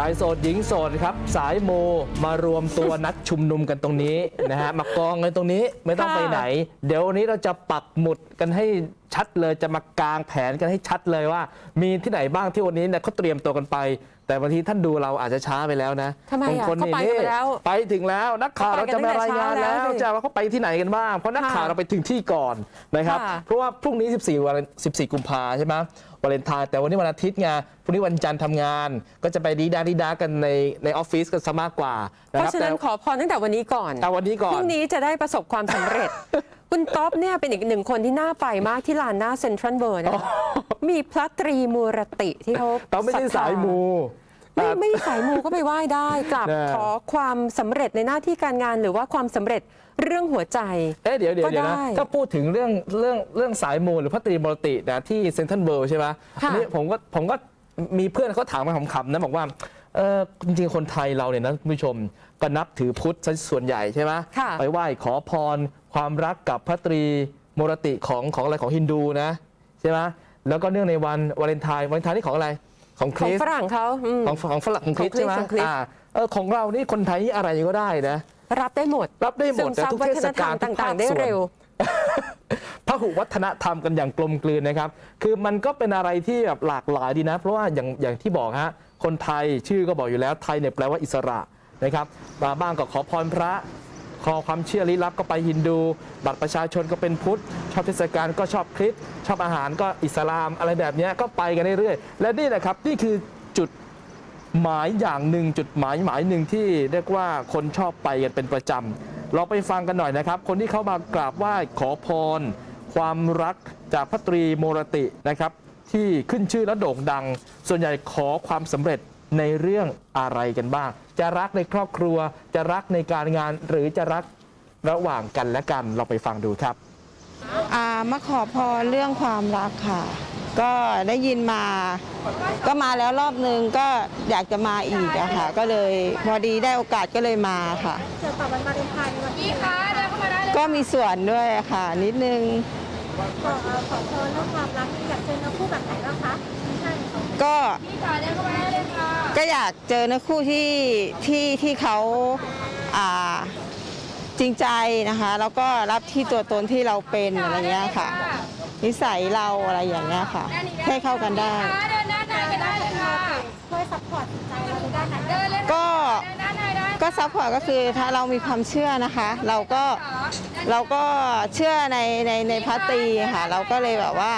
ชายโสดหญิงโสดครับ สายโมมารวมตัวนัดชุมนุมกันตรงนี้นะฮะมากองกันตรงนี้ไม่ต้องค่ะไปไหน เดี๋ยววันนี้เราจะปักหมุดกันให้ชัดเลยจะมากางแผนกันให้ชัดเลยว่า มีที่ไหนบ้างที่วันนี้เนี่ยเขาเตรียมตัวกันไป แต่บางทีท่านดูเราอาจจะช้าไปแล้วนะทำไมอะบางคนเขานี่ไปนี่กันไปแล้วไปถึงแล้วนักข่าวเขาเราไปกัจะนมารายตั้งแต่งานเช้าแล้แล้ววสิจะว่าเขาไปที่ไหนกันบ้างเพราะนักข่าวค่ะเราไปถึงที่ก่อนนะครับค่ะ เพราะว่าพรุ่งนี้ 14วัน14 กุมภาใช่ไหม วาเลนไทน์แต่วันนี้วันอาทิตย์ไงพรุ่งนี้วันจันทร์ทำงาน ก็จะไปดีดาดีดากันในในออฟฟิศกันซะมากกว่านะเพครับราะฉะนั้นแต่ขอพรตั้งแต่วันนี้ก่อนเอาวันนี้ก่อพนรุ่งนี้จะได้ประสบความสำเร็จ คุณต๊อบเนี่ยเป็นอีกหนึ่งคนที่น่าไปมากที่ลานหน้าเซ็นทรัลเวิร์นะคะมีพระตรีมูรติที่เขาต้องไม่ใช่ศรัทธสายมู ไม่อะไม่สายมูก็ไปไหว้ได้กลับนะขอความสำเร็จในหน้าที่การงานหรือว่าความสำเร็จเรื่องหัวใจ เอ๊ะเดี๋ยวเดี๋ยวก็เดี๋ยวนะได้ถ้าพูดถึงเรื่องเรื่องเรื่องสายมูลหรือพระตรีมรตินะที่เซนทรัลเวิลด์ใช่ไหมค่ะ อันนี้ผมก็ผมก็มีเพื่อนเขาถามมาขำๆนะบอกว่าเออจริงๆคนไทยเราเนี่ยนะคุณผู้ชมก็นับถือพุทธซะส่วนใหญ่ใช่ไหมค่ะไปไหว้ขอพร ความรักกับพระตรีมรติของของอะไรของฮินดูนะใช่ไหมแล้วก็เนื่องในวันวาเลนไทน์วาเลนไทน์นี่ของอะไร ของคของริสฝรั่งเขาอืม ของของฝรั่งของคริสของคริสใช่ไหมของคริส อ่าเออของเรานี่คนไทยนี่อะไรก็ได้นะ รับได้หมดรับได้หมซึดมแต่ซับทุกวัเทฒศนธรการรมทุกภต่างๆได้ส่วน เร็ว พหุวัฒนธรรมกันอย่างกลมกลืนนะครับ คือมันก็เป็นอะไรที่แบบหลากหลายดีนะ เพราะว่าอย่างอย่างที่บอกฮะ คนไทยชื่อก็บอกอยู่แล้วไทยเนี่ยแปลว่าอิสระนะครับมาบ้างก็ขอพรพระ ขอความเชื่อลี้ลับก็ไปฮินดู บัตรประชาชนก็เป็นพุทธ ชอบเทศกาลก็ชอบคริสต์ชอบอาหารก็อิสลามอะไรแบบนี้ก็ไปกันเรื่อยๆและนี่แหละครับนี่คือจุดหมายอย่างหนึ่งจุดหมายหมายหนึ่งที่เรียกว่าคนชอบไปกันเป็นประจำเราไปฟังกันหน่อยนะครับ คนที่เขามากราบไหว้ขอพร ความรักจากพระตรีโมรตินะครับ ที่ขึ้นชื่อและโด่งดัง ส่วนใหญ่ขอความสำเร็จในเรื่องอะไรกันบ้าง จะรักในครอบครัว จะรักในการงาน หรือจะรักระหว่างกันและกันเราไปฟังดูครับอ่ามาขอพรเรื่องความรักค่ะ ก็ได้ยินมา ก็มาแล้วรอบนึงก็อยากจะมาอีกอะค่ะ ก็เลยพอดีได้โอกาสก็เลยมาค่ะเกี่ยวกับวันวาเลนไทน์ในวันนี้ค่ะก็มีส่วนด้วยอะค่ะ นิดนึงขอเอ่อขอพรเรื่องความรักอยากเจอเนื้อคู่แบบไหนบ้างคะใช่ ก็ก็อยากเจอนื้อคู่ที่ที่ที่เขาอ่าจริงใจนะคะ แล้วก็รับที่ตัวตนที่เราเป็นอะไรเงี้ยค่ะ นิสัยเราอะไรอย่างเงี้ยค่ะ ให้เข้ากันได้ก็ซัพพอร์ตก็ซัพพอร์ตก็คือถ้าเรามีความเชื่อนะคะ เราก็เราก็เชื่อในในในพระตีค่ะ เราก็เลยแบบว่า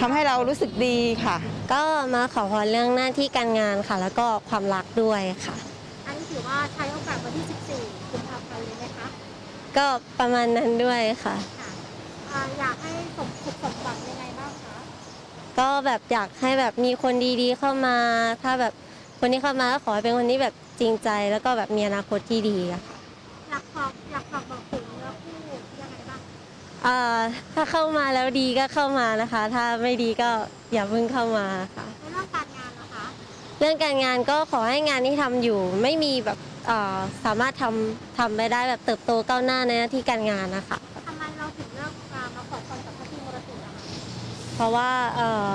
ทำให้เรารู้สึกดีค่ะ ก็มาขอพรเรื่องหน้าที่การงานค่ะ แล้วก็ความรักด้วยค่ะ อันนี้ถือว่าใช้โอกาสวันที่ 14กุมภาพันธ์เลยไหมคะก็ประมาณนั้นด้วยค่ะ ค่ะอ่าอยากให้สมสุขสมหวังยังไงบ้างคะก็แบบอยากให้แบบมีคนดีๆเข้ามา ถ้าแบบคนที่เข้ามาก็ขอให้เป็นคนที่แบบจริงใจ แล้วก็แบบมีอนาคตที่ดีอะค่ะอยากฝากอยากฝากบอกถึงเนื้อคู่ยังไงบ้างอ่าถ้าเข้ามาแล้วดีก็เข้ามานะคะ ถ้าไม่ดีก็ อย่าเพิ่งเข้ามาค่ะในเรื่องการงานนะคะ เรื่องการงานก็ขอให้งานที่ทำอยู่ ไม่มีแบบอ่าสามารถทำทำไปได้แบบเติบโตก้าวหน้าในหน้าที่การงานนะคะ ทำไมเราถึงเลือกมามาขอพรกับพระพิมรติอะคะเพราะว่าเอ่อ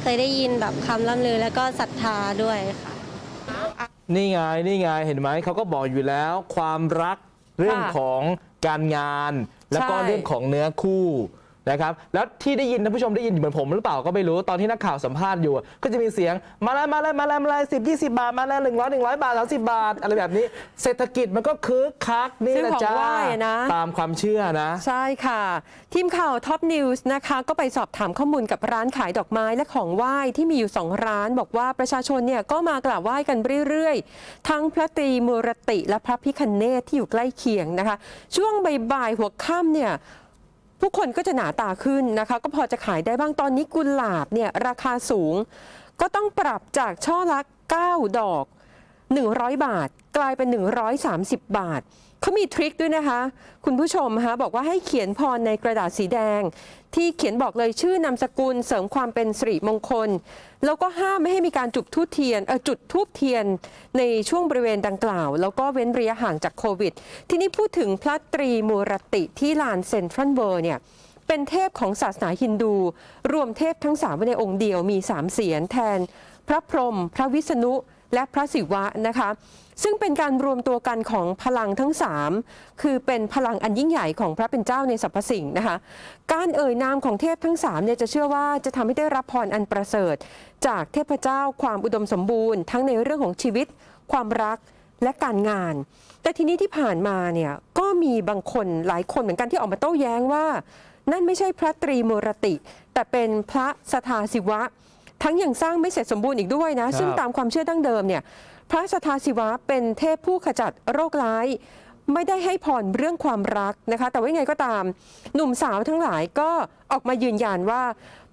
เคยได้ยินแบบคำล่ำลือแล้วก็ศรัทธาด้วยค่ะ นี่ไงนี่ไงเห็นไหมเขาก็บอกอยู่แล้ว ความรักเรื่องค่ะของการงาน แล้วก็ใช่ เรื่องของเนื้อคู่ นะครับแล้วที่ได้ยินท่านผู้ชมได้ยินเหมือนผมหรือเปล่าก็ไม่รู้ตอนที่นักข่าวสัมภาษณ์อยู่ก็จะมีเสียงมาแล้วมาแล้วมาแล้วมาแล้วสิบยี่สิบบาทมาแล้วหนึ่งร้อยหนึ่งร้อยบาทสามสิบบาท อะไรแบบนี้ เศรษฐกิจมันก็คึกคักนี่ซื้อนะของจ๊ะไหว้อะนะ ตามความเชื่อนะ ใช่ค่ะ ทีมข่าวท็อปนิวส์นะคะก็ไปสอบถามข้อมูลกับร้านขายดอกไม้และของไหว้ที่มีอยู่ 2 ร้าน บอกว่าประชาชนเนี่ยก็มากราบไหว้กันเรื่อยๆ ทั้งพระตรีมูรติและพระพิคเนตที่อยู่ใกล้เคียงนะคะ ช่วงบ่ายๆหัวค่ำเนี่ย ผู้คนก็จะหนาตาขึ้นนะคะ ก็พอจะขายได้บ้างตอนนี้กุหลาบเนี่ยราคาสูง ก็ต้องปรับจากช่อละ 9 ดอก 100 บาท กลายเป็น 130 บาท เขามีทริคด้วยนะคะ คุณผู้ชมคะบอกว่าให้เขียนพรในกระดาษสีแดง ที่เขียนบอกเลยชื่อนามสกุลเสริมความเป็นสิริมงคล แล้วก็ห้ามไม่ให้มีการจุดทูบเทียนเออจุดทูบเทียนในช่วงบริเวณดังกล่าว แล้วก็เว้นระยะห่างจากโควิด ที่นี้พูดถึงพระตรีมูรติที่ลานเซ็นทรัลเวิร์เนี่ยเป็นเทพของศาสนาฮินดู รวมเทพทั้งสามไว้ในองค์เดียวมีสามเสียนแทน พระพรหมพระวิษณุ และพระศิวะนะคะ ซึ่งเป็นการรวมตัวกันของพลังทั้ง 3 คือเป็นพลังอันยิ่งใหญ่ของพระเป็นเจ้าในสรรพสิ่งนะคะ การเอ่ยนามของเทพทั้ง3เนี่ยจะเชื่อว่าจะทำให้ได้รับพรอันประเสริฐ จากเทพเจ้าความอุดมสมบูรณ์ ทั้งในเรื่องของชีวิต ความรักและการงาน แต่ทีนี้ที่ผ่านมาเนี่ยก็มีบางคนหลายคนเหมือนกันที่ออกมาโต้แย้งว่า นั่นไม่ใช่พระตรีมูรติ แต่เป็นพระสทาศิวะ ทั้งยังสร้างไม่เสร็จสมบูรณ์อีกด้วยนะ ซึ่งตามความเชื่อดั้งเดิมเนี่ยพระสทาศิวะเป็นเทพผู้ขจัดโรคร้าย ไม่ได้ให้พรเรื่องความรักนะคะ แต่ว่ายังไงก็ตาม หนุ่มสาวทั้งหลายก็ออกมายืนยันว่า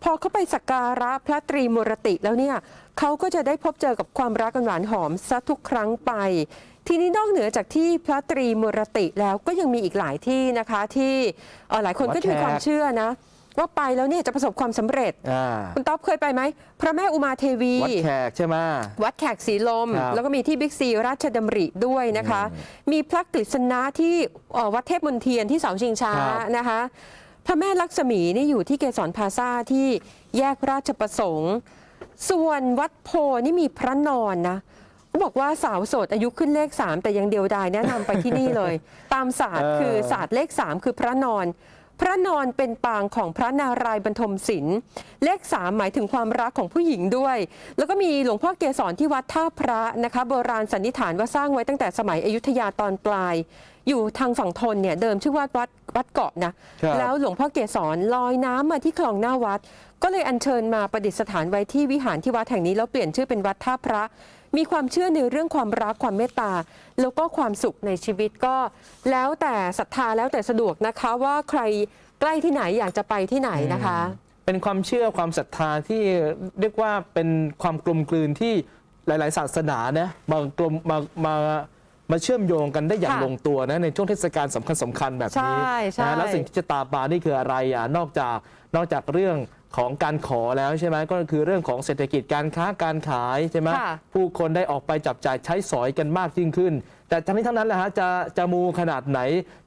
พอเขาไปสักการะพระตรีมูรติแล้วเนี่ยเขาก็จะได้พบเจอกับความรักกันหวานหอมซะทุกครั้งไป ทีนี้นอกเหนือจากที่พระตรีมูรติแล้วก็ยังมีอีกหลายที่นะคะที่เอ่อหลายคนก็มีความเชื่อนะ ว่าไปแล้วเนี่ยจะประสบความสำเร็จ อ่าคุณต๊อบเคยไปไหม พระแม่อุมาเทวี วัดแขกใช่ไหม วัดแขกสีลม ครับแล้วก็มีที่บิ๊กซีราชดำริด้วยนะคะ มีพระกฤษณะที่เอ่อวัดเทพมนเทียนที่เสาชิงช้าครับ นะคะ พระแม่ลักษมีนี่อยู่ที่เกสรพลาซ่าที่แยกราชประสงค์ ส่วนวัดโพนี่มีพระนอนนะเขาบอกว่าสาวโสดอายุขึ้นเลข 3 แต่ยังเดียวดายแนะนำไปที่นี่เลย ตามศาสตร์เออคือศาสตร์เลข 3 คือพระนอน พระนอนเป็นปางของพระนารายณ์บรรทมศิลป์เลข3หมายถึงความรักของผู้หญิงด้วย แล้วก็มีหลวงพ่อเกศรที่วัดท่าพระนะคะ โบราณสันนิษฐานว่าสร้างไว้ตั้งแต่สมัยอยุธยาตอนปลาย อยู่ทางฝั่งทนเนี่ยเดิมชื่อว่าวัดวัดเกาะนะ ครับ แล้วหลวงพ่อเกศรลอยน้ำมาที่คลองหน้าวัด ก็เลยอัญเชิญมาประดิษฐานไว้ที่วิหารที่วัดแห่งนี้แล้วเปลี่ยนชื่อเป็นวัดท่าพระ มีความเชื่อในเรื่องความรักความเมตตา แล้วก็ความสุขในชีวิตก็ แล้วแต่ศรัทธาแล้วแต่สะดวกนะคะว่าใครใกล้ที่ไหนอยากจะไปที่ไหนนะคะ เป็นความเชื่อความศรัทธาที่เรียกว่าเป็นความกลมกลืนที่หลาย ๆ ศาสนานะมากลมมามามาเชื่อมโยงกันได้อย่างค่ะลงตัวนะในช่วงเทศกาลสำคัญสำคัญๆแบบนี้ใช่ใช่ นะแล้วสิ่งที่จะตามมานี่คืออะไรอะนอกจากนอกจากเรื่อง ของการขอแล้วใช่ไหมก็คือเรื่องของเศรษฐกิจการค้าการขายใช่ไหมค่ะ ผู้คนได้ออกไปจับจ่ายใช้สอยกันมากยิ่งขึ้น แต่ทั้งนี้ทั้งนั้นแหละฮะจะจะมูขนาดไหน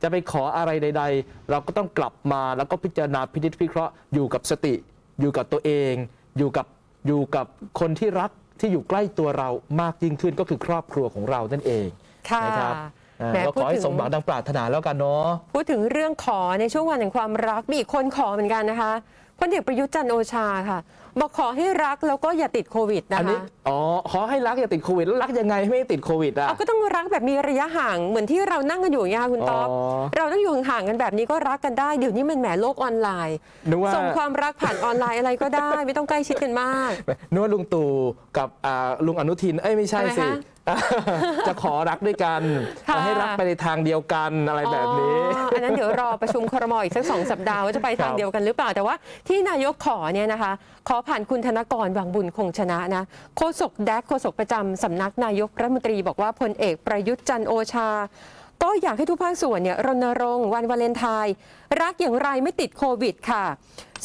จะไปขออะไรใด ๆ เราก็ต้องกลับมาแล้วก็พิจารณาพินิจพิเคราะห์อยู่กับสติ อยู่กับตัวเอง อยู่กับอยู่กับคนที่รักที่อยู่ใกล้ตัวเรามากยิ่งขึ้นก็คือครอบครัวของเรานั่นเองค่ะนะครับอ่าแหมก็พูขดอให้ถึงสมหวังดังปรารถนาแล้วกันเนาะ พูดถึงเรื่องขอในช่วงวันแห่งความรักมีอีกคนขอเหมือนกันนะคะ พลเอกประยุทธ์จันทร์โอชาค่ะ บอกขอให้รักแล้วก็อย่าติดโควิดนะอันนี้คะอ๋อขอให้รักอย่าติดโควิดแล้วรักยังไงให้ไม่ติดโควิดอะ เอาก็ต้องรักแบบมีระยะห่างเหมือนที่เรานั่งกันอยู่ไงคะคุณต๊อบอ๋อ เราต้องอยู่ห่างๆกันแบบนี้ก็รักกันได้เดี๋ยวนี้มันแหมโลกออนไลน์ นึกว่าส่งความรักผ่านออนไลน์อะไรก็ได้ ไม่ต้องใกล้ชิดกันมาก นึกว่าลุงตู่กับอ่าลุงอนุทินเอ้ยไม่ใช่สิ ทำไมจะขอรักด้วยกันค่ะให้รักไปในทางเดียวกันอะไรแบบนี้ อ๋ออันนั้นเดี๋ยวรอประชุมครมอีกสักสองสัปดาห์ว่าจะไปทางครับเดียวกันหรือเปล่าแต่ว่าที่นายกขอเนี่ยนะคะ ขอผ่านคุณธนกรวังบุญคงชนะนะโฆษกแดกโฆษกประจำสำนักนายกรัฐมนตรีบอกว่าพลเอกประยุทธ์จันโอชา ก็อยากให้ทุกภาคส่วนเนี่ยรณรงค์วันวาเลนไทน์รักอย่างไรไม่ติดโควิดค่ะ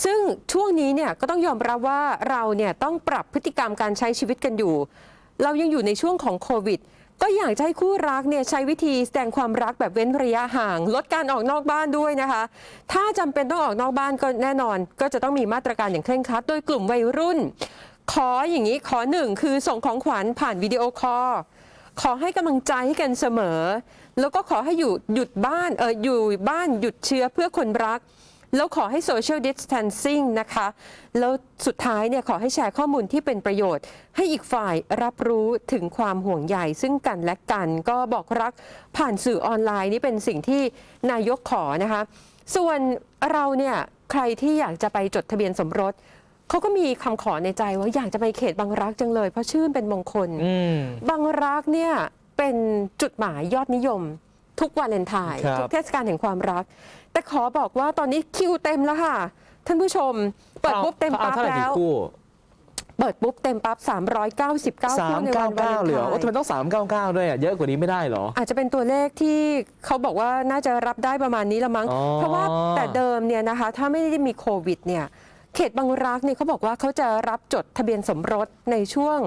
ซึ่งช่วงนี้เนี่ยก็ต้องยอมรับว่าเราเนี่ยต้องปรับพฤติกรรมการใช้ชีวิตกันอยู่ เรายังอยู่ในช่วงของโควิด ก็อยากจะให้คู่รักเนี่ยใช้วิธีแสดงความรักแบบเว้นระยะห่าง ลดการออกนอกบ้านด้วยนะคะ ถ้าจำเป็นต้องออกนอกบ้านก็แน่นอน ก็จะต้องมีมาตรการอย่างเคร่งครัดโดยกลุ่มวัยรุ่น ขออย่างนี้ขอหนึ่งคือส่งของขวัญผ่านวิดีโอคอลขอให้กำลังใจให้กันเสมอ แล้วก็ขอให้อยู่หยุดบ้านเอออยู่บ้านหยุดเชื้อเพื่อคนรัก แล้วขอให้ social distancing นะคะ แล้วสุดท้ายเนี่ยขอให้แชร์ข้อมูลที่เป็นประโยชน์ ให้อีกฝ่ายรับรู้ถึงความห่วงใยซึ่งกันและกัน ก็บอกรักผ่านสื่อออนไลน์นี่เป็นสิ่งที่นายกขอนะคะ ส่วนเราเนี่ยใครที่อยากจะไปจดทะเบียนสมรสเขาก็มีคำขอในใจว่าอยากจะไปเขตบางรักจังเลย เพราะชื่อเป็นมงคลอืมบางรักเนี่ยเป็นจุดหมายยอดนิยม ทุกวาเลนไทน์ครับ ทุกเทศกาลแห่งความรัก แต่ขอบอกว่าตอนนี้คิวเต็มแล้วค่ะ ท่านผู้ชม เปิดปุ๊บเต็มอาปั๊บเท่าไหร่แล้กี่วคู่ เปิดปุ๊บเต็มปั๊บ399สาคู่มในวัเก้านวาเลเก้านเหลือไทโอ้ทำไมน์ต้องสามเก้าเก้าด้วยอะ เยอะกว่านี้ไม่ได้เหรอ อาจจะเป็นตัวเลขที่เขาบอกว่าน่าจะรับได้ประมาณนี้ละมั้ง อ๋อ เพราะว่าแต่เดิมเนี่ยนะคะ ถ้าไม่ได้มีโควิดเนี่ย เขตบางรักเนี่ยเขาบอกว่าเขาจะรับจดทะเบียนสมรสในช่วง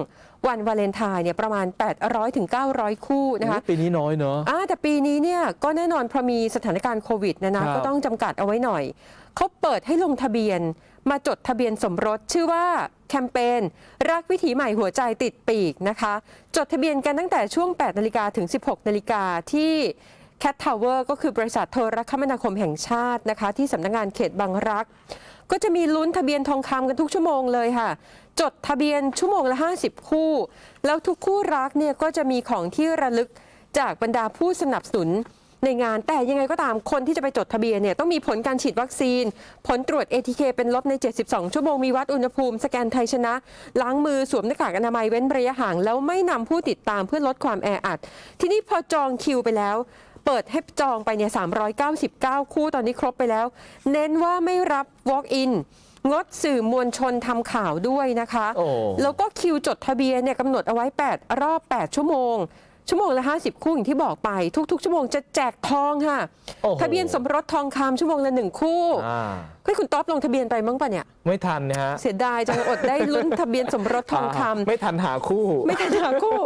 วันวาเลนไทน์เนี่ยประมาณ 800ถึง900 คู่นะคะปีนี้น้อยเนอะอ่าแต่ปีนี้เนี่ยก็แน่นอนพอมีสถานการณ์โควิดเนยนะครับก็ต้องจำกัดเอาไว้หน่อย เขาเปิดให้ลงทะเบียนมาจดทะเบียนสมรสชื่อว่าแคมเปญรักวิถีใหม่หัวใจติดปีกนะคะ จดทะเบียนกันตั้งแต่ช่วง 8 นาฬิกาถึง 16 นาฬิกาที่ Cat Tower ก็คือบริษัทโทรคมนาคมแห่งชาตินะคะ ที่สำนักงานเขตบางรัก ก็จะมีลุ้นทะเบียนทองคำกันทุกชั่วโมงเลยค่ะ จดทะเบียนชั่วโมงละ 50 คู่ แล้วทุกคู่รักเนี่ยก็จะมีของที่ระลึกจากบรรดาผู้สนับสนุนในงานแต่ยังไงก็ตามคนที่จะไปจดทะเบียนเนี่ยต้องมีผลการฉีดวัคซีน ผลตรวจ ATK เป็นลบใน 72 ชั่วโมงมีวัดอุณหภูมิสแกนไทยชนะ ล้างมือสวมหน้ากากอนามัยเว้นระยะห่าง แล้วไม่นำผู้ติดตามเพื่อลดความแออัด ทีนี้พอจองคิวไปแล้ว เปิดให้จองไปเนี่ย399 คู่ตอนนี้ครบไปแล้ว เน้นว่าไม่รับ walk in งดสื่อมวลชนทำข่าวด้วยนะคะโอ้แล้วก็คิวจดทะเบียนเนี่ยกำหนดเอาไว้ 8 รอบ 8 ชั่วโมง ชั่วโมงละ 50 คู่อย่างที่บอกไป ทุก ๆ ชั่วโมงจะแจกทองค่ะ โอ้โห ทะเบียนสมรสทองคำชั่วโมงละหนึ่งคู่อ่าเฮ้ยคุณต๊อปลงทะเบียนไปมั้งปะเนี่ย ไม่ทันนะฮะเสียดายจังอดได้ลุ้นทะเบียนสมรสทองคำไม่ทันหาคู่ ไม่ทันหาคู่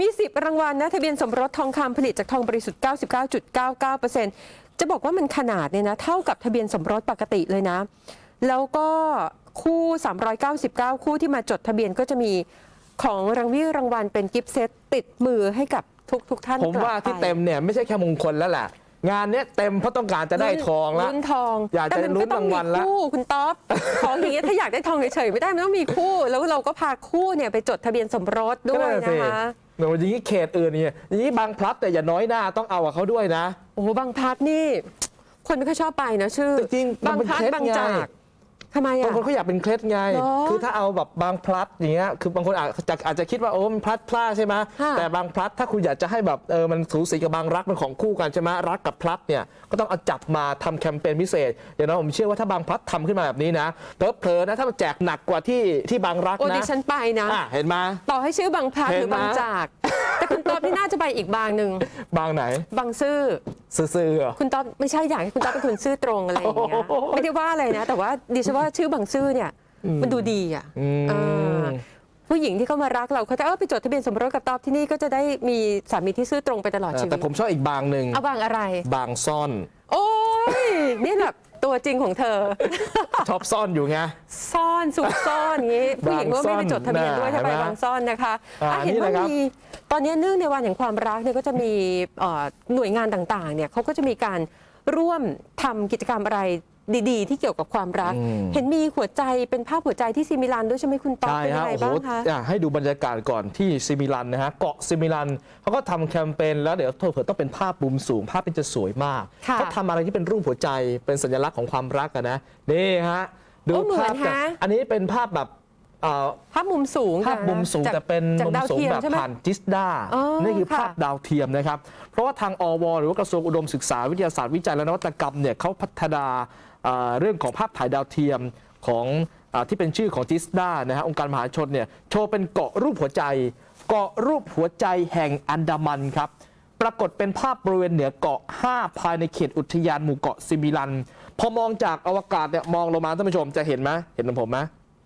มี 10 รางวัลนะ ทะเบียนสมรสทองคำผลิตจากทองบริสุทธิ์ 99.99%จะบอกว่ามันขนาดเนี่ยนะ เท่ากับทะเบียนสมรสปกติเลยนะ แล้วก็คู่ 399 คู่ที่มาจดทะเบียนก็จะมี ของรางวิรางวัลเป็นกิฟต์เซตติดมือให้กับทุกทุกๆท่านผมกลับว่าที่ไปเต็มเนี่ยไม่ใช่แค่มงคลแล้วแหละงานเนี้ยเต็มเพราะต้องการจะได้ทองแล้วลุ้นทองอยากจะแต่มันลุ้นก็ต้องรางมีวัลละคู่คุณต๊อปของอย่างเงี้ยถ้าอยากได้ทองเฉยๆไม่ได้มันต้องมีคู่ แล้วเราก็พาคู่เนี่ยไปจดทะเบียนสมรสด้วยก็นะคะเดี๋ยวอย่างนี้เขตอื่นเนี่ยอย่างนี้บางพลัดแต่อย่าน้อยหน้าต้องเอากับเขาด้วยนะโอ้โหบางพลัดนี่ คนไม่ค่อยชอบไปนะชื่อจริงๆมันบางเป็นพลัดเคล็ดบางไงจาก ทำไมบางอะ คนเขาอยากเป็นเคล็ดไง เหรอคือถ้าเอาแบบบางพลัดอย่างเงี้ย คือบางคนอาจจะอาจจะคิดว่าโอ้มันพลัดพลาดใช่ไหมค่ะ แต่บางพลัดถ้าคุณอยากจะให้แบบเออมันสูสีกับบางรักมันของคู่กันใช่ไหมรักกับพลัดเนี่ยก็ต้องเอาจับมาทำแคมเปญพิเศษอย่างน้อยผมเชื่อว่าถ้าบางพลัดทำขึ้นมาแบบนี้นะเผลอๆนะถ้ามันแจกหนักกว่าที่ที่บางรักโอ้ดินะฉันไปนะ อะเห็นไหม ต่อให้ชื่อบางพลัดเห็หนรือบางไหม จาก แต่คุณต๊อบนี่น่าจะไปอีกบางหนึ่งบางไหน บางซื่อซื่อๆเหรอ คุณต๊อบไม่ใช่อยากให้คุณต๊อบเป็นคนซื่อตรงอะไรอย่างเงี้ยโอ้โหไม่ได้ว่าอะไรนะ แต่ว่าดิฉันว่าชื่อบางซื่อเนี่ยมันดูดีอะอืมอ่าผู้หญิงที่เขามารักเราเขาจะเออไปจดทะเบียนสมรสกับต๊อบที่นี่ก็จะได้มีสามีที่ซื่อตรงไปตลอดชีวิแต่ตผมชอบอีกบางหนึ่งเอาบางอะไร บางซ่อน โอ้ยนี่แบบ ตัวจริงของเธอ ชอบซ่อนอยู่ไง ซ่อนสุดซ่อนอย่างนี้ผู้หญิงก็ไม่ไปจดทะเบียนด้วยบางซ่อนถ้าไปน่ะบางซ่อนนะคะอ่าอะเห็นนี่ว่านะครับมีตอนนี้เนื่องในวันแห่งความรักเนี่ยก็จะมีเอ่อหน่วยงานต่างๆเนี่ยเขาก็จะมีการร่วมทำกิจกรรมอะไร ดีๆ ที่เกี่ยวกับความรัก อืม เห็นมีหัวใจเป็นภาพหัวใจที่ซิมิลันด้วยใช่ไหมคุณต๊อกใช่เป็นยัฮะงไงโอ้โหบ้างคะ อยากให้ดูบรรยากาศก่อนที่ซิมิลันนะฮะเกาะซิมิลันเขาก็ทำแคมเปญแล้วเดี๋ยวเผื่อต้องเป็นภาพมุมสูง ภาพเป็นจะสวยมากค่ะ เขาทำอะไรที่เป็นรูปหัวใจเป็นสัญลักษณ์ของความรักอะนะนี่ฮะดูโอ้เหมือนภาพจากฮะ อันนี้เป็นภาพแบบเอ่อ ภาพมุมสูงภาพนะมุมสูง จากแต่เป็นจากมุมดาวสูงเทียมแบบใช่ไหม ผ่านจิสดาอ๋อนี่คือค่ะภาพดาวเทียมนะครับ เพราะว่าทางอว หรือว่ากระทรวงอุดมศึกษาวิทยาศาสตร์วิจัยและนวัตกรรมเนี่ยเขาพัฒนา เอ่อเรื่องของภาพถ่ายดาวเทียมของอาที่เป็นชื่อของจิสดานะฮะองค์การมหาชนเนี่ยโชว์เป็นเกาะรูปหัวใจ เกาะรูปหัวใจแห่งอันดามันครับปรากฏเป็นภาพบริเวณเหนือเกาะ 5 ภายในเขตอุทยานหมู่เกาะซิมิลัน พอมองจากอวกาศเนี่ยมองลงมาท่านผู้ชมจะเห็นไหมเห็นผมไหม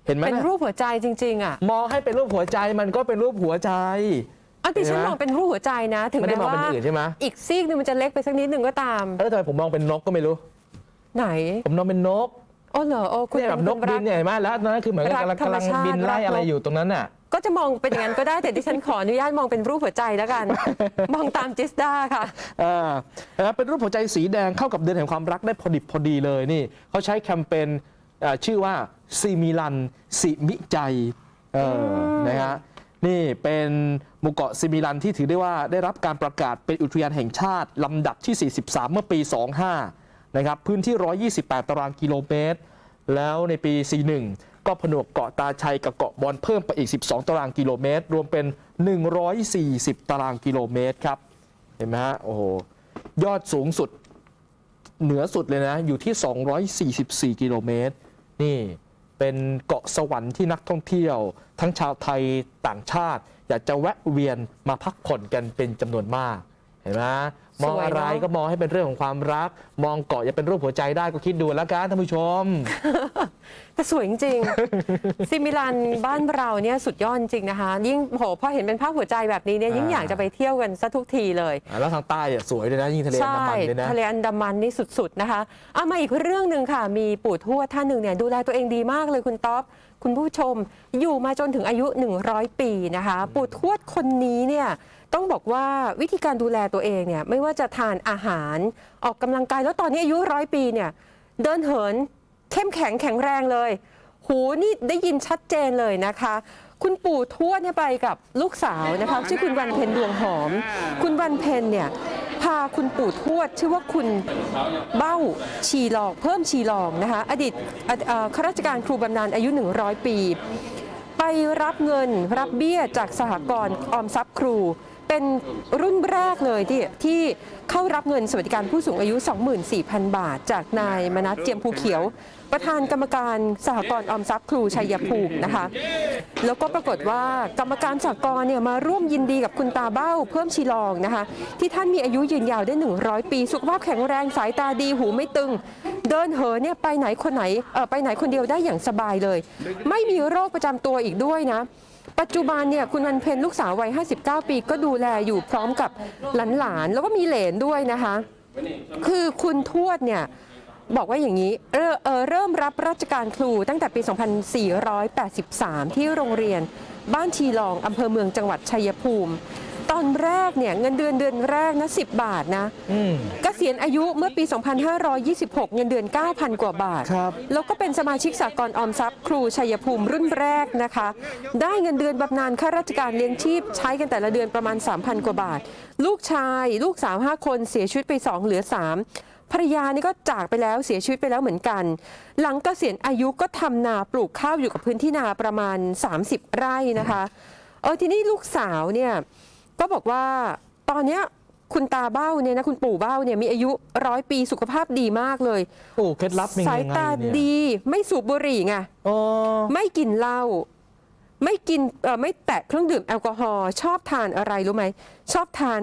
เห็นไหมเป็นเนี่ยรูปหัวใจจริงๆอะมองให้เป็นรูปหัวใจมันก็เป็นรูปหัวใจเอาดิฉันเห็นไหมมองเป็นรูปหัวใจนะ ถึงไม่ได้แม้มองว่าเป็นอื่นใช่ไหมอีกซีกหนึงมันจะเล็กไปสักนิดหนึ่งก็ตามเออทำไมผมมองเป็นนกก็ไม่รู้ ไหนผมมองเป็นนกโอ้เหรอโอ้คุณเนี่ยแบบเป็นนคกรับินเนี่ยเห็นไหมแล้วนั่นคือเหมือนกับรักกำลังธรรมกำลังชาติบินไล่รักนกอะไรอยู่ตรงนั้นน่ะก็จะมองเป็นอย่างนั้นก็ได้แต่ดิฉันขออนุญาตมองเป็นรูปหัวใจแล้วกัน มองตามจิสดาค่ะเออนะครับเป็นรูปหัวใจสีแดงเข้ากับเดือนแห่งความรักได้พอดิบพอดีเลยนี่เขาใช้แคมเปญเอ่อชื่อว่าซีมิลันสิมิใจเออนะฮะนี่เป็นหมู่เกาะซิมิลันที่ถือได้ว่าได้รับการประกาศเป็นอุทยานแห่งชาติ ลำดับที่ 43 เมื่อปี 25 นะครับพื้นที่ 128 ตารางกิโลเมตร แล้วในปี 41 ก็ผนวกเกาะตาชัยกับเกาะบอลเพิ่มไปอีก 12 ตารางกิโลเมตร รวมเป็น 140 ตารางกิโลเมตรครับเห็นไหมฮะโอ้โหยอดสูงสุดเหนือสุดเลยนะ อยู่ที่ 244 กิโลเมตร นี่เป็นเกาะสวรรค์ที่นักท่องเที่ยว ทั้งชาวไทยต่างชาติ อยากจะแวะเวียนมาพักผ่อนกันเป็นจำนวนมาก เห็นไหม มองสวยเนอะอะไรก็มองให้เป็นเรื่องของความรัก มองเกาะอย่าเป็นรูปหัวใจได้ก็คิดดูแล้วกันท่านผู้ชม แต่สวยจริงๆ ซิมิลันบ้านเราเนี่ยสุดยอดจริงนะคะ ยิ่งโหพอเห็นเป็นภาพหัวใจแบบนี้เนี่ยยิ่งอ่าอยากจะไปเที่ยวกันซะทุกทีเลย อะแล้วทางใต้เนี่ยสวยเลยนะยิ่งทะเลอันใช่ดามันเลยนะ ทะเลอันดามันนี่สุด ๆ นะคะเอามาอีกเรื่องหนึ่งค่ะ มีปู่ทวดท่านหนึ่งเนี่ยดูแลตัวเองดีมากเลยคุณต๊อบ คุณผู้ชม อยู่มาจนถึงอายุ 100 ปีนะคะ ปู่ทวดคนนี้เนี่ย ต้องบอกว่าวิธีการดูแลตัวเองเนี่ยไม่ว่าจะทานอาหารออกกำลังกายแล้วตอนนี้อายุร้อยปีเนี่ยเดินเหินเข้มแข็งแข็งแรงเลย หูนี่ได้ยินชัดเจนเลยนะคะ คุณปู่ทวดเนี่ยไปกับลูกสาวนะคะชื่อคุณวันเพ็ญดวงหอม คุณวันเพ็ญเนี่ยพาคุณปู่ทวด ชื่อว่าคุณเบ้าชีลองเพิ่มชีลองนะคะอดีตข้าราชการครูบำนาญอายุ 100 ปี ไปรับเงินรับเบี้ยจากสหกรณ์ออมทรัพย์ครู เป็นรุ่นแรกเลยที่ที่เข้ารับเงินสวัสดิการผู้สูงอายุ 24,000 บาท จากนายมนัสเจียมภูเขียว ประธานกรรมการสหกรณ์ออมทรัพย์ครูชัยภูมินะคะ แล้วก็ปรากฏว่ากรรมการสหกรณ์เนี่ยมาร่วมยินดีกับคุณตาเบ้าเพิ่มชีลองนะคะ ที่ท่านมีอายุยืนยาวได้ 100 ปี สุขภาพแข็งแรงสายตาดีหูไม่ตึง เดินเหินเนี่ยไปไหนคนไหนเออไปไหนคนเดียวได้อย่างสบายเลย ไม่มีโรคประจำตัวอีกด้วยนะ ปัจจุบันเนี่ยคุณวันเพ็ญลูกสาววัย 59 ปีก็ดูแลอยู่พร้อมกับหลานๆ แล้วก็มีเหลนด้วยนะคะ คือคุณทวดเนี่ยบอกว่าอย่างนี้เริ่มเออเริ่มรับราชการครูตั้งแต่ปี 2483 ที่โรงเรียนบ้านชีลองอำเภอเมืองจังหวัดชัยภูมิ ตอนแรกเนี่ยเงินเดือนเดือนแรกนะ10 บาทนะอืมเกษียณอายุเมื่อปี 2526 เงินเดือน 9,000 กว่าบาท ครับแล้วก็เป็นสมาชิกสากลออมทรัพย์ ครูชัยภูมิรุ่นแรกนะคะ ได้เงินเดือนบำนาญข้าราชการเลี้ยงชีพ ใช้กันแต่ละเดือนประมาณ 3,000 กว่าบาท ลูกชายลูกสาว 5 คนเสียชีวิตไป 2 เหลือ 3ภรรยานี่ก็จากไปแล้วเสียชีวิตไปแล้วเหมือนกัน หลังเกษียณอายุก็ทำนาปลูกข้าวอยู่กับพื้นที่นาประมาณ 30 ไร่นะคะเออทีนี้ลูกสาวเนี่ย ก็บอกว่าตอนเนี้ยคุณตาเบ้าเนี่ยนะคุณปู่เบ้าเนี่ยมีอายุร้อยปีสุขภาพดีมากเลยโอ้เคล็ดลับเป็นสายยังไงตาเนี่ยดีไม่สูบบุหรี่ไงอ๋อไม่กินเหล้าไม่กินเอ่อไม่แตะเครื่องดื่มแอลกอฮอล์ชอบทานอะไรรู้ไหมชอบทาน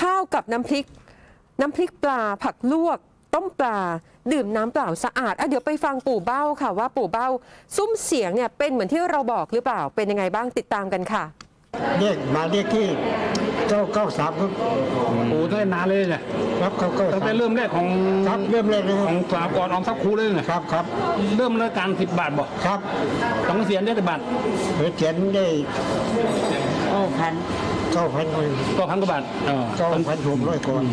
ข้าวกับน้ำพริก น้ำพริกปลาผักลวก ต้มปลา ดื่มน้ำเปล่าสะอาดอะเดี๋ยวไปฟังปู่เบ้าค่ะว่าปู่เบ้า ซุ้มเสียงเนี่ยเป็นเหมือนที่เราบอกหรือเปล่าเป็นยังไงบ้างติดตามกันค่ะ เรียกมาเรียกที่เก้าเก้าสามครับโอ้ตั้งแต่นานเลยเนี่ยครับเก้าเก้าตั้งสาแต่มเริ่มแรกของครับเริ่มแรกเลยคขรัอบงสากรณ์ออมทรัพย์ครูเลยเนี่ยครับครับเริ่มรายการสิบบาทบ่ครับต้องเสียนได้แต่บาทเฮ้ยเขียนได้โอ้พันเก้าพันคนก็พันกว่าบาทเออเก้าพันหกร้อยคน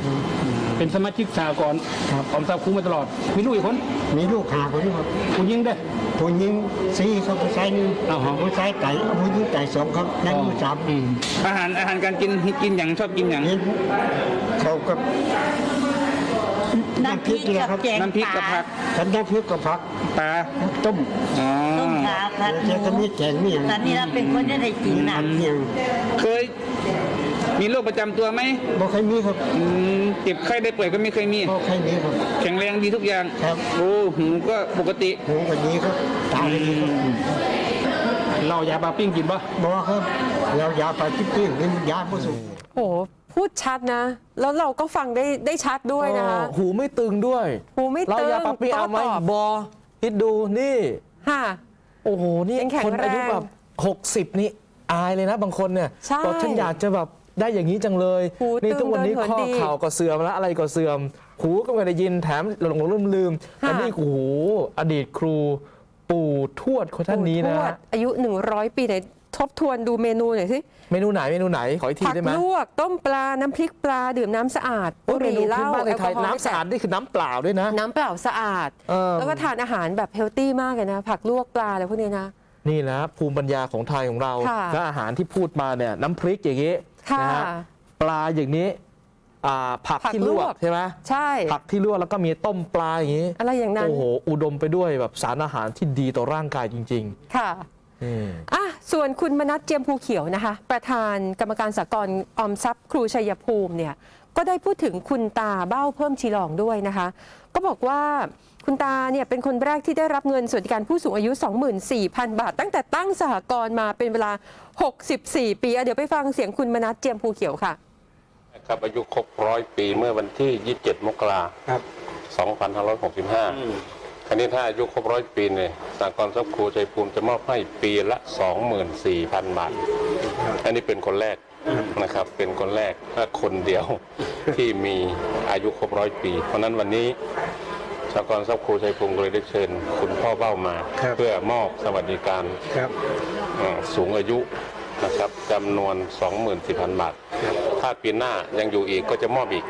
เป็นสมาชิกสากรณ์ครับ ออมทรัพย์ครูมาตลอด มีลูกอีกคน มีลูกหาคนครับผู้หญิงได้อผู้หญิงสี่ครับผู้ชายหนึ่งอ้าวฮะผู้ชายไก่ผู้หญิงไก่สองครับนั่นผู้สามอืมอาหารอาหารการกินกินอย่างชอบกินอย่าง นี่เขากับน้ำพริกเลยครับน้ำพริกกับผักฉันน้ำพริกกับผักปลาต้มอ๋อต้มขาผัดหเดี๋ยวจะมูมีแกงมีอย่างตอนนี้เราเป็นคนที่ได้กินมีนะอันอย่างเคย มีโรคประจำตัวไหมบ่เคยมีครับอืมเจ็บไข้ได้ป่วยก็ไม่เคยมีบ่เคยมีครับ แข็งแรงดีทุกอย่างครับ โอ้หูก็ปกติหูก็ดีครับ ตาดีครับเรายาปลาปิ้งกินปะบอกครับเรายาปลาจิ๊บปิ้งนี่มันยาผู้สูง โอ้โหพูดชัดนะ แล้วเราก็ฟังได้ได้ชัดด้วยนะคะอ๋อหูไม่ตึงด้วยหูไม่ตึงเรายาปักปีเอาไหมโต้ตอบ บอคิดดูนี่ ค่ะ โอ้โห นี่ยังแข็งคนอายุแรงแบบ 60 นี่อายเลยนะบางคนเนี่ยใช่ บอกฉันอยากจะแบบ ได้อย่างนี้จังเลย หูนี่ตึงทุกวันนี้เดินเหินข้อดีเข่าก็เสื่อมแล้วอะไรก็เสื่อม หูก็ไม่ได้ยินแถมหลงลืมลืมๆแต่ค่ะ นี่โอ้โหอดีตครูปู่ทวดคนท่านนี้นะ ปู่ทวดอายุ 100 ปีไหนทบทวนดูเมนูหน่อยสิเมนูไหนเมนูไหนขออีกทีผักได้ไหมลวก ต้มปลา น้ำพริกปลา ดื่มน้ำสะอาดโอ้บุเมหรี่นูเหล้าพื้นบ้านในแอลไทกอยฮอล์น้ำสะอาดนี่คือน้ำเปล่าด้วยนะ น้ำเปล่าสะอาด เออ แล้วก็ทานอาหารแบบเฮลตี้มากเลยนะ ผักลวกปลาอะไรพวกนี้นะ นี่นะภูมิปัญญาของไทยของเราค่ะ และอาหารที่พูดมาเนี่ยน้ำพริกอย่างนี้ ค่ะ นะฮะปลาอย่างนี้อ่าผักผักที่ลวลวกก ใช่ไหมใช่ ผักที่ลวกแล้วก็มีต้มปลาอย่างนี้อะไรอย่างนั้น โอ้โหอุดมไปด้วยแบบสารอาหารที่ดีต่อร่างกายจริงค่ะๆอืม อะส่วนคุณมนัทเจียมภูเขียวนะคะ ประธานกรรมการสากลออมทรัพย์ครูชัยภูมิเนี่ย ก็ได้พูดถึงคุณตาเบ้าเพิ่มชีลองด้วยนะคะ ก็บอกว่า คุณตาเนี่ยเป็นคนแรกที่ได้รับเงินสวัสดิการผู้สูงอายุ 24,000 บาท ตั้งแต่ตั้งสหกรณ์มาเป็นเวลา 64 ปีอะเดี๋ยวไปฟังเสียงคุณมนัทเจียมภูเขียวค่ะครับอายุครบร้อยปีเมื่อวันที่ 27 มกราครับคม2565 คราวนี้ถ้าอายุครบร้อยปีเนี่ยสากลทรัพย์ครูชัยภูมิจะมอบให้ปีละ 24,000 บาท อันนี้เป็นคนแรกนะครับ เป็นคนแรกและคนเดียวที่มีอายุครบร้อยปี เพราะฉะนั้นวันนี้ สากลทรัพย์ครูชัยภูมิก็เลยได้เชิญคุณพ่อเบ้ามา ครับ เพื่อมอบสวัสดิการครับเอ่อสูงอายุนะครับจำนวน 24,000 บาท ถ้าปีหน้ายังอยู่อีกก็จะมอบอีก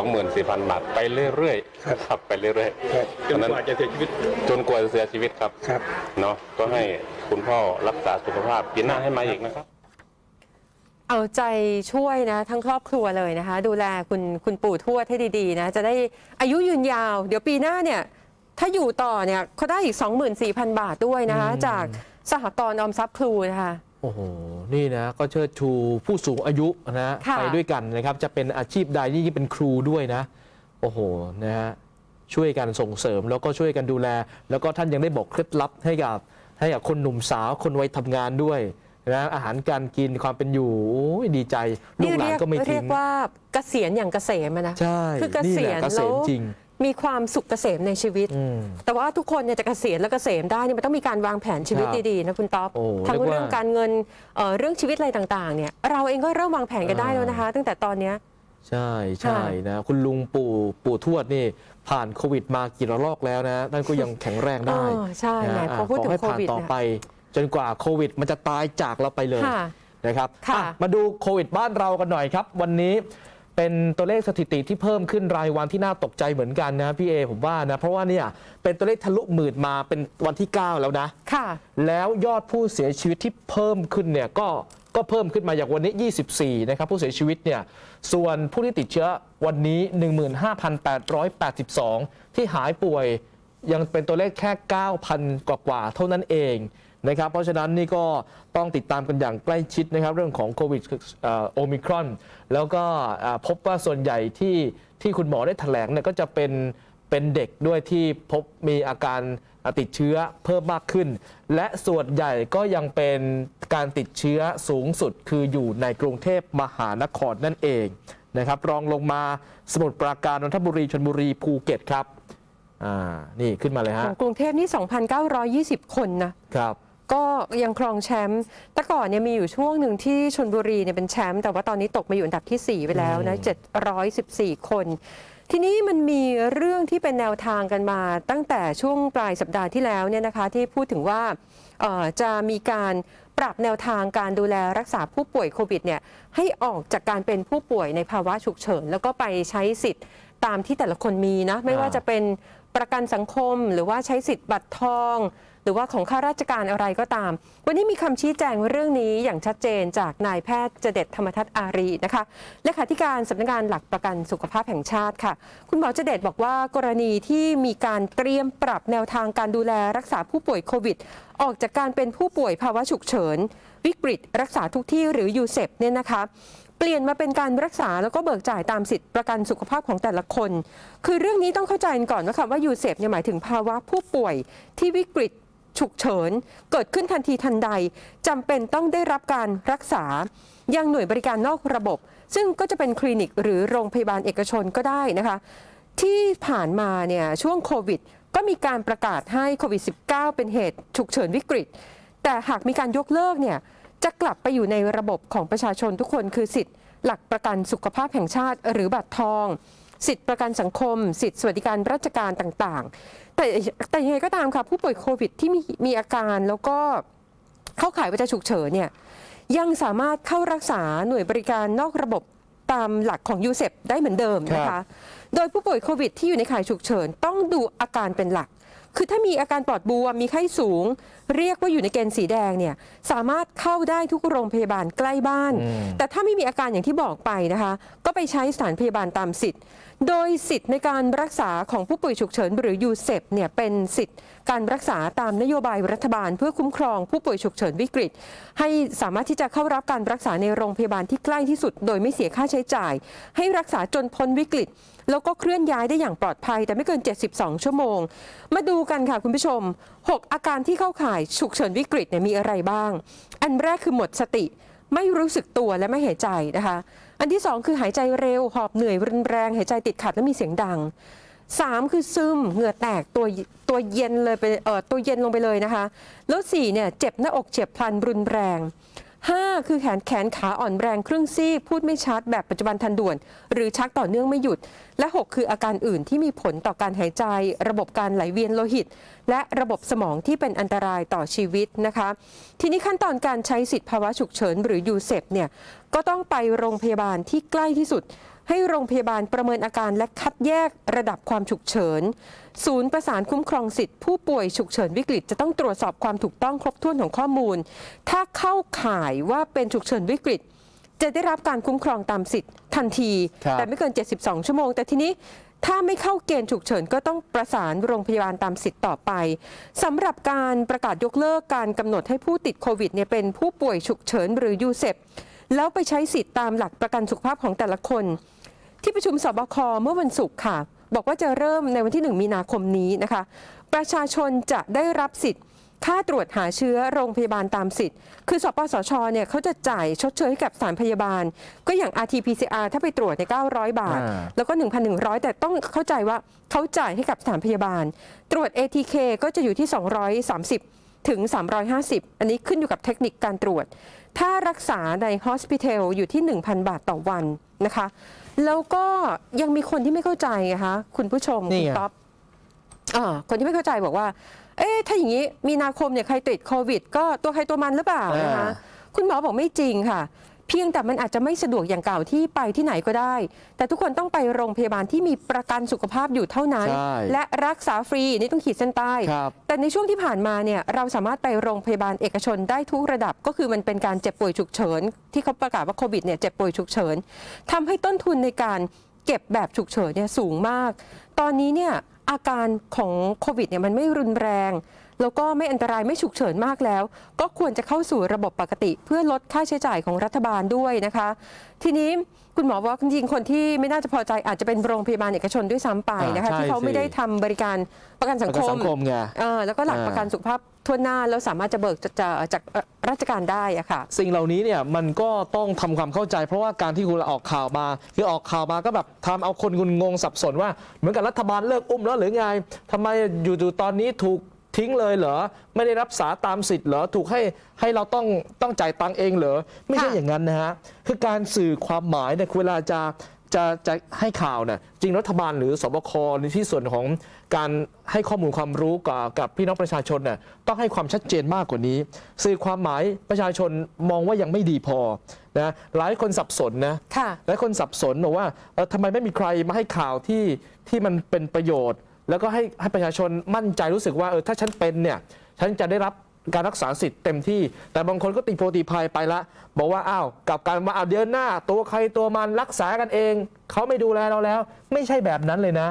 24,000 บาท ไปเรื่อยๆครับไปเรื่อยๆจนกว่าจะเสียชีวิตจนกว่าจะเสียชีวิตครับครับ เนาะก็ให้คุณพ่อรักษาสุขภาพปีหน้าให้มาอีกนะครับ เอาใจช่วยนะ ทั้งครอบครัวเลยนะคะ ดูแลคุณคุณปู่ทวดให้ดีๆนะ จะได้อายุยืนยาว เดี๋ยวปีหน้าเนี่ย ถ้าอยู่ต่อเนี่ยเขาได้อีก 24,000 บาทด้วยนะคะ อืม จากสหกรณ์ออมทรัพย์ครูนะคะ โอ้โห นี่นะ ก็เชิดชูผู้สูงอายุนะ ค่ะ ไปด้วยกันนะครับ จะเป็นอาชีพใดนี่ยิ่งเป็นครูด้วยนะ โอ้โห นะฮะ ช่วยกันส่งเสริมแล้วก็ช่วยกันดูแล แล้วก็ท่านยังได้บอกเคล็ดลับให้กับให้กับคนหนุ่มสาวคนวัยทำงานด้วย นะอาหารการกินความเป็นอยู่โอ้ยดีใจ ลูกหลานเรียกก็ไม่เรีทิ้ยงกว่าเกษียณอย่างเกษมอะนะใช่คือเกนี่ษีแหยละณเกษแล้วมจริงมีความสุขเกษมในชีวิตอืมแต่ว่าทุกคนเนี่ยจะเกษียณและเกษมได้เนี่ยมันต้องมีการวางแผนชีวิตครับดีๆนะคุณต๊อปโอ้ทั้งเรียกว่าเรื่องการเงินเอ่อเรื่องชีวิตอะไรต่างๆเนี่ยเราเองก็เริ่มวางแผนกันได้แล้วนะคะ ตั้งแต่ตอนเนี้ยใช่ใช่นะคุณลุงปู่ปู่ทวดนี่ผ่านโควิดมากี่ระลอกแล้วนะท่านก็ยังแข็งแรงได้เออใช่แหมนะพอพูดถึงขให้ผ่านโควิดต่อเนี่ยไป จนกว่าโควิด มันจะตายจากเราไปเลยค่ะ นะครับค่ะอะมาดูโควิดบ้านเรากันหน่อยครับ วันนี้เป็นตัวเลขสถิติที่เพิ่มขึ้นรายวันที่น่าตกใจเหมือนกันนะพี่เอผมว่านะเพราะว่าเนี่ยเป็นตัวเลขทะลุหมื่นมาเป็นวันที่ 9 แล้วนะ ค่ะ แล้วยอดผู้เสียชีวิตที่เพิ่มขึ้นเนี่ยก็ก็เพิ่มขึ้นมาอย่างวันนี้ 24 นะครับ ผู้เสียชีวิตเนี่ย ส่วนผู้ที่ติดเชื้อวันนี้ 15,882 ที่หายป่วยยังเป็นตัวเลขแค่ 9,000 กว่ากว่าๆเท่านั้นเอง นะครับ เพราะฉะนั้นนี่ก็ต้องติดตามกันอย่างใกล้ชิดนะครับ เรื่องของโควิดเอ่อโอมิครอน แล้วก็อ่าพบว่าส่วนใหญ่ที่ที่คุณหมอได้แถลงเนี่ยก็จะเป็นเป็นเด็กด้วยที่พบมีอาการติดเชื้อเพิ่มมากขึ้น และส่วนใหญ่ก็ยังเป็นการติดเชื้อสูงสุดคืออยู่ในกรุงเทพมหานครนั่นเองนะครับ รองลงมาสมุทรปราการนนทบุรีชลบุรีภูเก็ตครับ อ่า นี่ขึ้นมาเลยขฮะองกรุงเทพนี่ 2,920 คนนะครับ ก็ยังครองแชมป์ แต่ก่อนเนี่ยมีอยู่ช่วงหนึ่งที่ชนบุรีเนี่ยเป็นแชมป์ แต่ว่าตอนนี้ตกมาอยู่อันดับที่ 4 ไปแล้วนะ 714 คน ทีนี้มันมีเรื่องที่เป็นแนวทางกันมา ตั้งแต่ช่วงปลายสัปดาห์ที่แล้วเนี่ยนะคะที่พูดถึงว่าเอ่อจะมีการปรับแนวทางการดูแลรักษาผู้ป่วยโควิดเนี่ยให้ออกจากการเป็นผู้ป่วยในภาวะฉุกเฉิน แล้วก็ไปใช้สิทธิ์ตามที่แต่ละคนมีนะ ไม่ว่าจะเป็น ประกันสังคม หรือว่าใช้สิทธิ์บัตรทอง หรือว่าของข้าราชการอะไรก็ตาม วันนี้มีคำชี้แจงเรื่องนี้อย่างชัดเจนจากนายแพทย์เจเด็ดธรรมทัศน์อารีนะคะเลขาธิการสำนักงานหลักประกันสุขภาพแห่งชาติค่ะ คุณหมอเจเด็ดบอกว่ากรณีที่มีการเตรียมปรับแนวทางการดูแลรักษาผู้ป่วยโควิดออกจากการเป็นผู้ป่วยภาวะฉุกเฉิน วิกฤต รักษาทุกที่หรือยูเซปเนี่ยนะคะ ปลี่ยนมาเป็นการรักษาแล้วก็เบิกจ่ายตามสิทธิประกันสุขภาพของแต่ละคน คือเรื่องนี้ต้องเข้าใจก่อนว่าคำว่ายูเซปเนี่ยหมายถึงภาวะผู้ป่วยที่วิกฤตฉุกเฉิน เกิดขึ้นทันทีทันใดจำเป็นต้องได้รับการรักษา ยังหน่วยบริการนอกระบบ ซึ่งก็จะเป็นคลินิกหรือโรงพยาบาลเอกชนก็ได้นะคะ ที่ผ่านมาเนี่ยช่วงโควิด ก็มีการประกาศให้โควิด -19 เป็นเหตุฉุกเฉินวิกฤต แต่หากมีการยกเลิกเนี่ย จะกลับไปอยู่ในระบบของประชาชนทุกคน คือสิทธิ์หลักประกันสุขภาพแห่งชาติ หรือบัตรทอง สิทธิประกันสังคม สิทธิสวัสดิการราชการต่างๆ แต่แต่ยังไงก็ตามค่ะ ผู้ป่วยโควิดที่มีมีอาการแล้วก็เข้าข่ายว่าจะฉุกเฉินเนี่ยยังสามารถเข้ารักษาหน่วยบริการนอกระบบตามหลักของยูเซปได้เหมือนเดิมนะครัคะบโดยผู้ป่วยโควิดที่อยู่ในข่ายฉุกเฉิน ต้องดูอาการเป็นหลัก คือถ้ามีอาการปลอดบวมมีไข้สูง เรียกว่าอยู่ในเกณฑ์สีแดงเนี่ยสามารถเข้าได้ทุกโรงพยาบาลใกล้บ้านอืมแต่ถ้าไม่มีอาการอย่างที่บอกไปนะคะ ก็ไปใช้สถานพยาบาลตามสิทธิ์ โดยสิทธิ์ในการรักษาของผู้ป่วยฉุกเฉิน หรือยูเซปเนี่ยเป็นสิทธิ์การรักษาตามนโยบายรัฐบาล เพื่อคุ้มครองผู้ป่วยฉุกเฉินวิกฤต ให้สามารถที่จะเข้ารับการรักษาในโรงพยาบาลที่ใกล้ที่สุด โดยไม่เสียค่าใช้จ่าย ให้รักษาจนพ้นวิกฤต แล้วก็เคลื่อนย้ายได้อย่างปลอดภัย แต่ไม่เกิน 72 ชั่วโมง มาดูกันค่ะคุณผู้ชม 6 อาการที่เข้าข่ายฉุกเฉินวิกฤตเนี่ยมีอะไรบ้าง อันแรกคือหมดสติ ไม่รู้สึกตัวและไม่หายใจนะคะ อันที่สองคือหายใจเร็ว หอบเหนื่อยรุนแรง หายใจติดขัดและมีเสียงดังสามคือซึมเหงื่อแตกตัวตัวเย็นเลยไปเออตัวเย็นลงไปเลยนะคะ แล้วสี่เนี่ยเจ็บหน้าอกเจ็บพลันรุนแรง 5 คือแขนแขนขาอ่อนแรงครึ่งซีกพูดไม่ชัดแบบปัจจุบันทันด่วน หรือชักต่อเนื่องไม่หยุด และ 6 คืออาการอื่นที่มีผลต่อการหายใจ ระบบการไหลเวียนโลหิต และระบบสมองที่เป็นอันตรายต่อชีวิตนะคะ ทีนี้ขั้นตอนการใช้สิทธิภาวะฉุกเฉินหรือยูเซปเนี่ยก็ต้องไปโรงพยาบาลที่ใกล้ที่สุด ให้โรงพยาบาลประเมินอาการและคัดแยกระดับความฉุกเฉิน ศูนย์ประสานคุ้มครองสิทธิผู้ป่วยฉุกเฉินวิกฤต จะต้องตรวจสอบความถูกต้องครบถ้วนของข้อมูล ถ้าเข้าข่ายว่าเป็นฉุกเฉินวิกฤต จะได้รับการคุ้มครองตามสิทธิ์ทันทีครับแต่ไม่เกิน 72 ชั่วโมง แต่ทีนี้ถ้าไม่เข้าเกณฑ์ฉุกเฉินก็ต้องประสานโรงพยาบาลตามสิทธิ์ต่อไปสำหรับการประกาศยกเลิกการกำหนดให้ผู้ติดโควิดเนี่ยเป็นผู้ป่วยฉุกเฉินหรือยูเซปแล้วไปใช้สิทธิ์ตามหลักประกันสุขภาพของแต่ละคน ที่ประชุมสบคเมื่อวันศุกร์ค่ะ บอกว่าจะเริ่มในวันที่ 1 มีนาคมนี้นะคะ ประชาชนจะได้รับสิทธิ์ค่าตรวจหาเชื้อโรงพยาบาลตามสิทธิ์ คือสปสชเนี่ยเขาจะจ่ายชดเชยให้กับสถานพยาบาล ก็อย่าง RT-PCR ถ้าไปตรวจในย900 บาทอ่าแล้วก็ 1,100 แต่ต้องเข้าใจว่าเขาจ่ายให้กับสถานพยาบาล ตรวจ ATK ก็จะอยู่ที่ 230 ถึง 350 อันนี้ขึ้นอยู่กับเทคนิคการตรวจ ถ้ารักษาใน Hospital อยู่ที่ 1,000 บาทต่อวันนะคะ แล้วก็ยังมีคนที่ไม่เข้าใจไงคะคุณผู้ชม นี่คุณไง ต๊อปอ่าคนที่ไม่เข้าใจบอกว่า เอ๊ะถ้าอย่างนี้มีนาคมเนี่ยใครติดโควิด ก็ตัวใครตัวมันหรือเปล่านะคะ อ่า คุณหมอบอกไม่จริงค่ะ เพียงแต่มันอาจจะไม่สะดวกอย่างเก่าที่ไปที่ไหนก็ได้ แต่ทุกคนต้องไปโรงพยาบาลที่มีประกันสุขภาพอยู่เท่านั้น ใช่และรักษาฟรีนี่ต้องขีดเส้นใต้ ครับ แต่ในช่วงที่ผ่านมาเนี่ยเราสามารถไปโรงพยาบาลเอกชนได้ทุกระดับ ก็คือมันเป็นการเจ็บป่วยฉุกเฉิน ที่เขาประกาศว่าโควิดเนี่ยเจ็บป่วยฉุกเฉินทำให้ต้นทุนในการเก็บแบบฉุกเฉินเนี่ยสูงมาก ตอนนี้เนี่ยอาการของโควิดเนี่ยมันไม่รุนแรง แล้วก็ไม่อันตรายไม่ฉุกเฉินมากแล้ว ก็ควรจะเข้าสู่ระบบปกติ เพื่อลดค่าใช้จ่ายของรัฐบาลด้วยนะคะ ทีนี้คุณหมอว่าจริงๆคนที่ไม่น่าจะพอใจอาจจะเป็นโรงพยาบาลเอกชนด้วยซ้ำไปนะคะอ่าใช่ที่เขาไม่สิได้ทำบริการประกันสังประคกันมสังคมไงเออแล้วก็หลักอ่าประกันสุขภาพทั่วหน้าแล้วสามารถจะเบิกจากจากจากเอ่อราชการได้อะค่ะ สิ่งเหล่านี้เนี่ยมันก็ต้องทำความเข้าใจ เพราะว่าการที่คุณออกข่าวมาคือออกข่าวมาก็แบบทำเอาคนงุนงงสับสนว่า เหมือนกับรัฐบาลเลิกอุ้มแล้วหรือไงทำไมอยู่ๆตอนนี้ถูก ทิ้งเลยเหรอ ไม่ได้รับสาตามสิทธิ์เหรอ ถูกให้ให้เราต้องต้องจ่ายตังค์เองเหรอ ไม่ใช่ค่ะอย่างนั้นนะฮะ คือการสื่อความหมายเนี่ยเวลาจะจะจะให้ข่าวเนี่ยจริงรัฐบาลหรือสบคในที่ส่วนของการให้ข้อมูลความรู้กับกับพี่น้องประชาชนเนี่ยต้องให้ความชัดเจนมากกว่านี้ สื่อความหมายประชาชนมองว่ายังไม่ดีพอนะหลายคนสับสนนะค่ะหลายคนสับสนบอกว่าเอ่อทำไมไม่มีใครมาให้ข่าวที่ที่มันเป็นประโยชน์ แล้วก็ให้ให้ประชาชนมั่นใจรู้สึกว่าเออถ้าฉันเป็นเนี่ยฉันจะได้รับการรักษาสิทธิ์เต็มที่ แต่บางคนก็ตีโพตีพายไปละ บอกว่าอ้าวกลับการมาเอาเดือนหน้า ตัวใครตัวมันรักษากันเอง เขาไม่ดูแลเราแล้ว ไม่ใช่แบบนั้นเลยนะ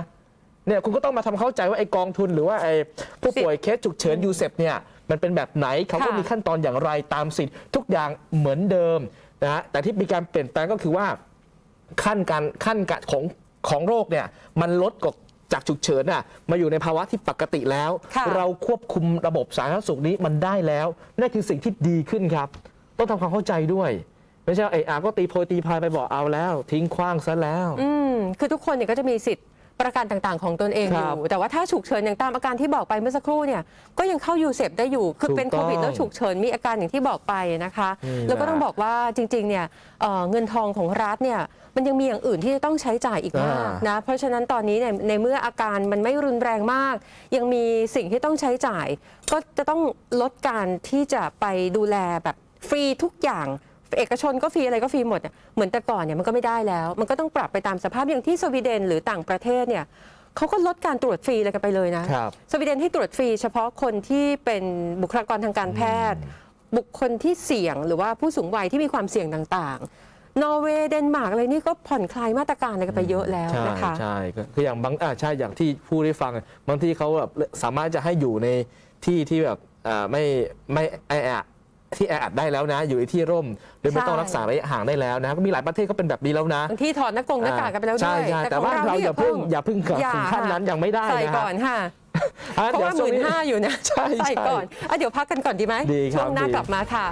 เนี่ยคุณก็ต้องมาทำเข้าใจว่าไอ้กองทุนหรือว่าไอ้ผู้ป่วยเคสฉุกเฉินยูเซปเนี่ยมันเป็นแบบไหนเขาก็มีขั้นตอนอย่างไรตามสิทธิ์ทุกอย่างเหมือนเดิมนะฮะแต่ที่มีการเปลี่ยนแปลงก็คือว่าขั้นการขั้นการของของโรคเนี่ยมันลดกว่า จากฉุกเฉินน่ะมาอยู่ในภาวะที่ปกติแล้ว ค่ะเราควบคุมระบบสาธารณสุขนี้มันได้แล้วนั่นคือสิ่งที่ดีขึ้นครับ ต้องทำความเข้าใจด้วย ไม่ใช่ว่าเอออาก็ตีโพยตีพายไปบอกเอาแล้ว ทิ้งขว้างซะแล้ว อืมคือทุกคนเนี่ยก็จะมีสิทธิ์ ประกันต่างๆ ของตนเองอครับยู่ แต่ว่าถ้าฉุกเฉินอย่างตามอาการที่บอกไปเมื่อสักครู่เนี่ยก็ยังเข้ายูเซฟได้อยู่ คือเป็นถูกโคต้องวิดแล้วฉุกเฉินมีอาการอย่างที่บอกไปนะคะอืมแล้วก็ต้องบอกว่าจริงๆเนี่ยเอ่อเงินทองของรัฐเนี่ยมันยังมีอย่างอื่นที่จะต้องใช้จ่ายอีกมากอ่าน นะเพราะฉะนั้นตอนนี้เนี่ยในเมื่ออาการมันไม่รุนแรงมาก ยังมีสิ่งที่ต้องใช้จ่าย ก็จะต้องลดการที่จะไปดูแลแบบฟรีทุกอย่าง เอกชนก็ฟรีอะไรก็ฟรีหมดอะเหมือนแต่ก่อนเนี่ยมันก็ไม่ได้แล้ว มันก็ต้องปรับไปตามสภาพอย่างที่สวีเดนหรือต่างประเทศเนี่ยเขาก็ลดการตรวจฟรีอะไรกันไปเลยนะ ครับ สวีเดนให้ตรวจฟรีเฉพาะคนที่เป็นบุคลากรทางการแพทย์ บุคคลที่เสี่ยงหรือว่าผู้สูงวัยที่มีความเสี่ยงต่างๆ นอร์เวย์เดนมาร์กอะไรนี่ก็ผ่อนคลายมาตรการอะไรกันไปเยอะแล้วใช่นะคะ ใช่ก็คืออย่างบางอ่าใช่อย่างที่ผู้ได้ฟังบางที่เขาแบบสามารถจะให้อยู่ในที่ที่แบบอ่าไม่ไม่แออัด ที่แออัดได้แล้วนะ อยู่ในที่ร่มโดยไม่ต้องใช่รักษาระยะห่างได้แล้วนะก็มีหลายประเทศก็เป็นแบบนี้แล้วนะบางที่ถอดหน้ากงหน้ากากกันไปแล้วด้วยใช่ใช่แต่ว่าเราอย่าเพิ่งอย่าเพิ่งถึงขั้นนั้นยังไม่ได้ใส่นะฮะก่อนค่ะอ่เพราะว่าหดี๋ยมื่นช่งห้าอยู่นะใช่ใส่ใช่ก่อนอะเดี๋ยวพักกันก่อนดีไหมดีครับช่วงหน้าดีกลับมาค่ะ